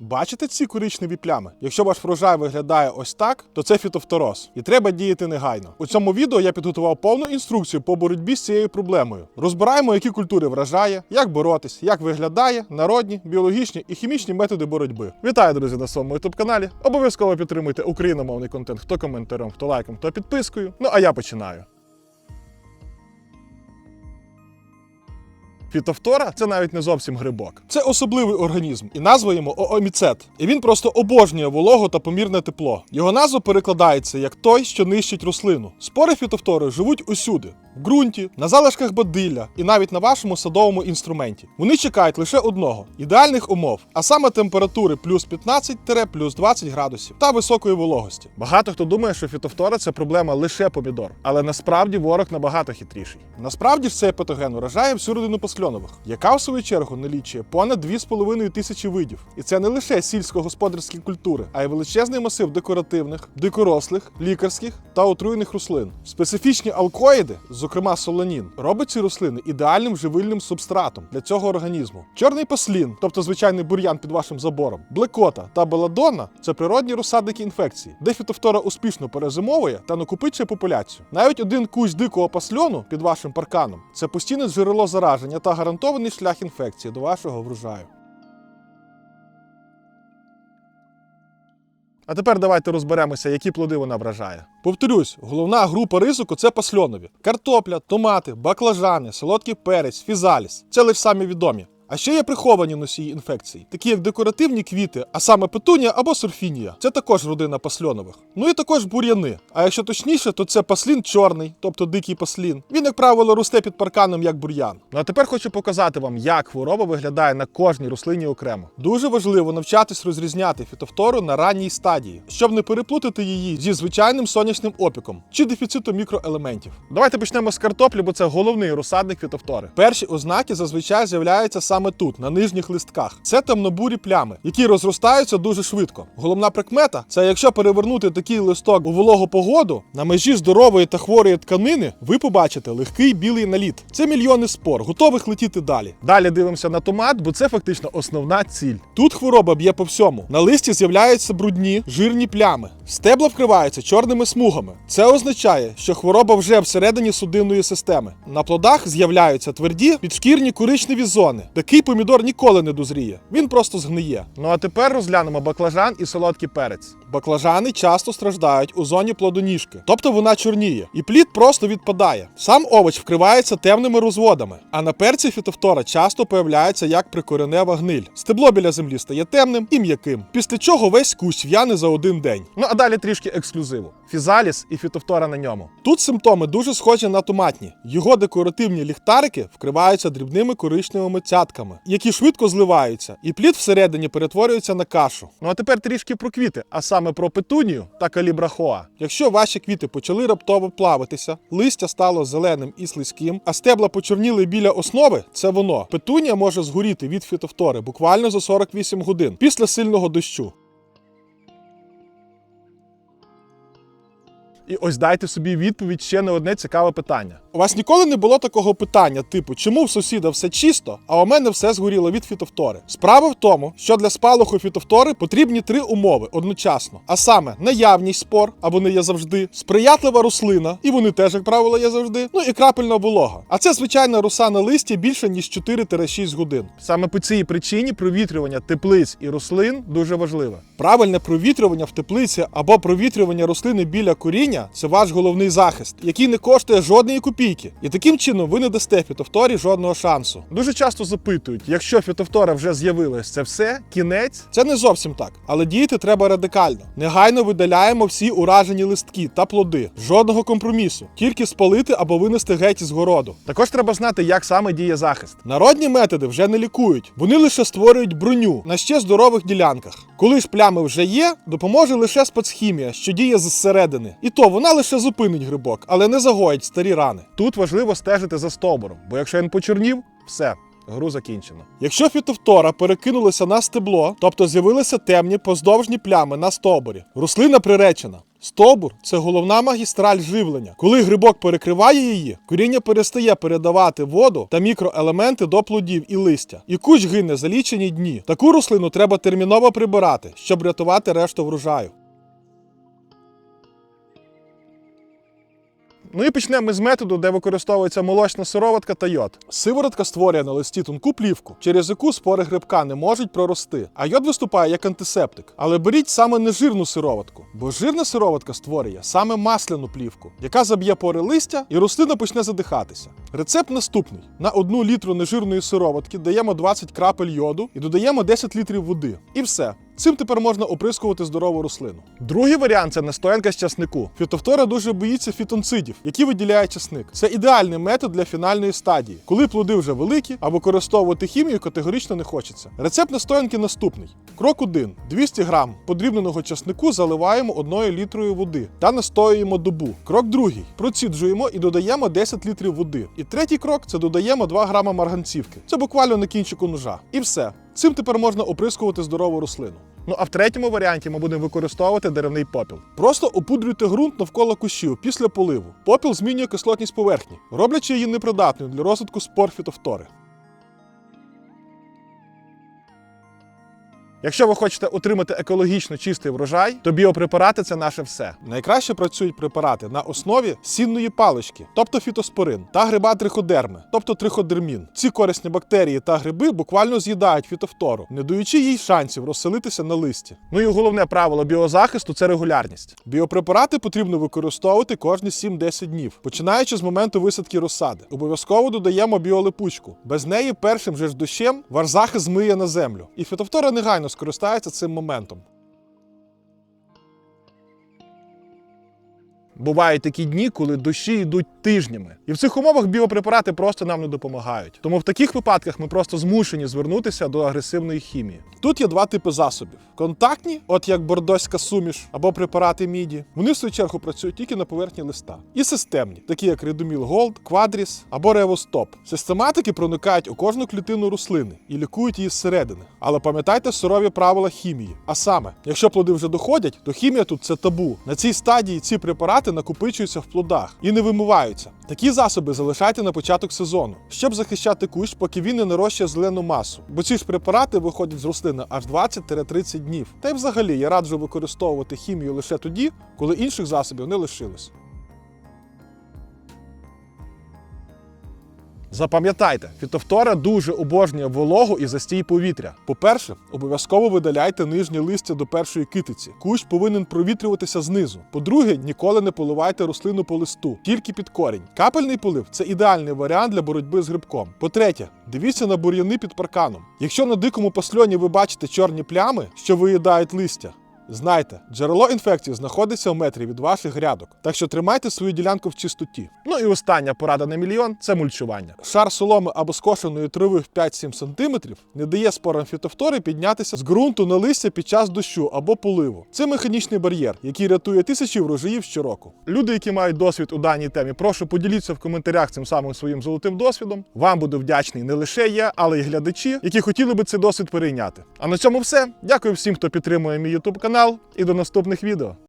Бачите ці коричневі плями? Якщо ваш врожай виглядає ось так, то це фітофтороз. І треба діяти негайно. У цьому відео я підготував повну інструкцію по боротьбі з цією проблемою. Розбираємо, які культури вражає, як боротись, як виглядає народні, біологічні і хімічні методи боротьби. Вітаю, друзі, на своєму youtube каналі. Обов'язково підтримуйте україномовний контент хто коментарем, хто лайком, хто підпискою. Ну а я починаю. Фітофтора це навіть не зовсім грибок. Це особливий організм, і назва йому ооміцет. І він просто обожнює вологу та помірне тепло. Його назва перекладається як той, що нищить рослину. Спори фітофтори живуть усюди. В ґрунті, на залишках бадилля і навіть на вашому садовому інструменті. Вони чекають лише одного ідеальних умов, а саме температури плюс 15-плюс 20 градусів та високої вологості. Багато хто думає, що фітофтора це проблема лише помідор, але насправді ворог набагато хитріший. Насправді ж цей патоген уражає всю родину поскльонових, яка в свою чергу налічує понад 2,5 тисячі видів. І це не лише сільськогосподарські культури, а й величезний масив декоративних, дикорослих, лікарських та отруєних рослин. Специфічні алкоїди, зокрема солонін, робить ці рослини ідеальним живильним субстратом для цього організму. Чорний паслін, тобто звичайний бур'ян під вашим забором, блекота та беладонна це природні розсадники інфекції, де фітофтора успішно перезимовує та накопичує популяцію. Навіть один кущ дикого пасльону під вашим парканом це постійне джерело зараження та гарантований шлях інфекції до вашого врожаю. А тепер давайте розберемося, які плоди вона вражає. Повторюсь, головна група ризику це пасльонові: картопля, томати, баклажани, солодкий перець, фізаліс. Це лише самі відомі. А ще є приховані носії інфекцій, такі як декоративні квіти, а саме петунія або сурфінія. Це також родина пасльонових. Ну і також бур'яни. А якщо точніше, то це паслін чорний, тобто дикий паслін. Він, як правило, росте під парканом як бур'ян. Ну а тепер хочу показати вам, як хвороба виглядає на кожній рослині окремо. Дуже важливо навчатись розрізняти фітофтору на ранній стадії, щоб не переплутати її зі звичайним сонячним опіком чи дефіцитом мікроелементів. Давайте почнемо з картоплі, бо це головний розсадник фітофтори. Перші ознаки зазвичай з'являються саме тут, на нижніх листках. Це темнобурі плями, які розростаються дуже швидко. Головна прикмета це якщо перевернути такий листок у вологу погоду, на межі здорової та хворої тканини ви побачите легкий білий наліт. Це мільйони спор, готових летіти далі. Далі дивимося на томат, бо це фактично основна ціль. Тут хвороба б'є по всьому. На листі з'являються брудні, жирні плями. Стебла вкриваються чорними смугами. Це означає, що хвороба вже всередині судинної системи. На плодах з'являються тверді підшкірні коричневі зони. Такий помідор ніколи не дозріє. Він просто згниє. Ну а тепер розглянемо баклажан і солодкий перець. Баклажани часто страждають у зоні плодоніжки, тобто вона чорніє, і плід просто відпадає. Сам овоч вкривається темними розводами, а на перці фітофтора часто появляється як прикоренева гниль. Стебло біля землі стає темним і м'яким, після чого весь кущ в'яне за один день. Ну а далі трішки ексклюзиву. Фізаліс і фітофтора на ньому. Тут симптоми дуже схожі на томатні. Його декоративні ліхтарики вкриваються дрібними коричневими цятками, які швидко зливаються, і плід всередині перетворюється на кашу. Ну а тепер трішки про квіти, а саме про петунію та калібрахоа. Якщо ваші квіти почали раптово плавитися, листя стало зеленим і слизьким, а стебла почорніли біля основи, це воно. Петунія може згоріти від фітофтори буквально за 48 годин після сильного дощу. І ось дайте собі відповідь ще на одне цікаве питання. У вас ніколи не було такого питання, типу, чому в сусіда все чисто, а у мене все згоріло від фітофтори? Справа в тому, що для спалаху фітофтори потрібні три умови одночасно: а саме наявність спор, а вони є завжди, сприятлива рослина, і вони теж, як правило, є завжди. Ну і крапельна волога. А це звичайна роса на листі більше ніж 4-6 годин. Саме по цій причині провітрювання теплиць і рослин дуже важливе. Правильне провітрювання в теплиці або провітрювання рослини біля коріння це ваш головний захист, який не коштує жодної копійки. І таким чином ви не дасте фітофторі жодного шансу. Дуже часто запитують, якщо фітофтора вже з'явилась, це все кінець. Це не зовсім так, але діяти треба радикально. Негайно видаляємо всі уражені листки та плоди. Жодного компромісу, тільки спалити або винести геть із городу. Також треба знати, як саме діє захист. Народні методи вже не лікують, вони лише створюють броню на ще здорових ділянках. Коли ж плями вже є, допоможе лише спецхімія, що діє зсередини. І то вона лише зупинить грибок, але не загоїть старі рани. Тут важливо стежити за стовбуром, бо якщо він почорнів, все. Гру закінчено. Якщо фітофтора перекинулася на стебло, тобто з'явилися темні поздовжні плями на стовбурі, рослина приречена. Стовбур це головна магістраль живлення. Коли грибок перекриває її, коріння перестає передавати воду та мікроелементи до плодів і листя. І кущ гине за лічені дні. Таку рослину треба терміново прибирати, щоб рятувати решту врожаю. Ну і почнемо ми з методу, де використовується молочна сироватка та йод. Сиворотка створює на листі тонку плівку, через яку спори грибка не можуть прорости. А йод виступає як антисептик. Але беріть саме нежирну сироватку, бо жирна сироватка створює саме масляну плівку, яка заб'є пори листя і рослина почне задихатися. Рецепт наступний: на одну літру нежирної сироватки даємо 20 крапель йоду і додаємо 10 літрів води. І все. Цим тепер можна оприскувати здорову рослину. Другий варіант це настоянка з часнику. Фітофтора дуже боїться фітонцидів, які виділяє часник. Це ідеальний метод для фінальної стадії, коли плоди вже великі, а використовувати хімію категорично не хочеться. Рецепт настоянки наступний: крок 1. 200 грам подрібненого часнику заливаємо одною літрою води та настоюємо добу. Крок другий. Проціджуємо і додаємо 10 літрів води. І третій крок це додаємо 2 грама марганцівки. Це буквально на кінчику ножа. І все. Цим тепер можна оприскувати здорову рослину. Ну а в третьому варіанті ми будемо використовувати деревний попіл. Просто опудрюйте ґрунт навколо кущів після поливу. Попіл змінює кислотність поверхні, роблячи її непридатною для розвитку спор фітофтори. Якщо ви хочете отримати екологічно чистий врожай, то біопрепарати це наше все. Найкраще працюють препарати на основі сінної палички, тобто фітоспорин, та гриба триходерми, тобто триходермін. Ці корисні бактерії та гриби буквально з'їдають фітофтору, не даючи їй шансів розселитися на листі. Ну і головне правило біозахисту це регулярність. Біопрепарати потрібно використовувати кожні 7-10 днів, починаючи з моменту висадки розсади. Обов'язково додаємо біолипучку. Без неї першим же ж дощем варзахи змиє на землю, і фітофтора негайно скористається цим моментом. Бувають такі дні, коли дощі йдуть тижнями. І в цих умовах біопрепарати просто нам не допомагають. Тому в таких випадках ми просто змушені звернутися до агресивної хімії. Тут є два типи засобів: контактні, от як бордоська суміш або препарати міді. Вони в свою чергу працюють тільки на поверхні листа. І системні, такі як Редоміл Голд, Квадріс або Ревостоп. Систематики проникають у кожну клітину рослини і лікують її зсередини. Але пам'ятайте сурові правила хімії. А саме, якщо плоди вже доходять, то хімія тут це табу. На цій стадії ці препарати накопичуються в плодах і не вимиваються. Такі засоби залишайте на початок сезону, щоб захищати кущ, поки він не нарощує зелену масу. Бо ці ж препарати виходять з рослини аж 20-30 днів. Та й взагалі я раджу використовувати хімію лише тоді, коли інших засобів не лишилось. Запам'ятайте, фітофтора дуже обожнює вологу і застій повітря. По-перше, обов'язково видаляйте нижнє листя до першої китиці. Кущ повинен провітрюватися знизу. По-друге, ніколи не поливайте рослину по листу, тільки під корінь. Капельний полив це ідеальний варіант для боротьби з грибком. По-третє, дивіться на бур'яни під парканом. Якщо на дикому пасльоні ви бачите чорні плями, що виїдають листя, Знайте, джерело інфекції знаходиться в метрі від ваших грядок, так що тримайте свою ділянку в чистоті. Ну і остання порада на мільйон це мульчування. Шар соломи або скошеної трави в 5-7 см не дає спорам фітофтори піднятися з ґрунту на листя під час дощу або поливу. Це механічний бар'єр, який рятує тисячі врожаїв щороку. Люди, які мають досвід у даній темі, прошу поділіться в коментарях цим самим своїм золотим досвідом. Вам буду вдячний не лише я, але й глядачі, які хотіли би цей досвід перейняти. А на цьому все. Дякую всім, хто підтримує мій YouTube канал, і до наступних відео.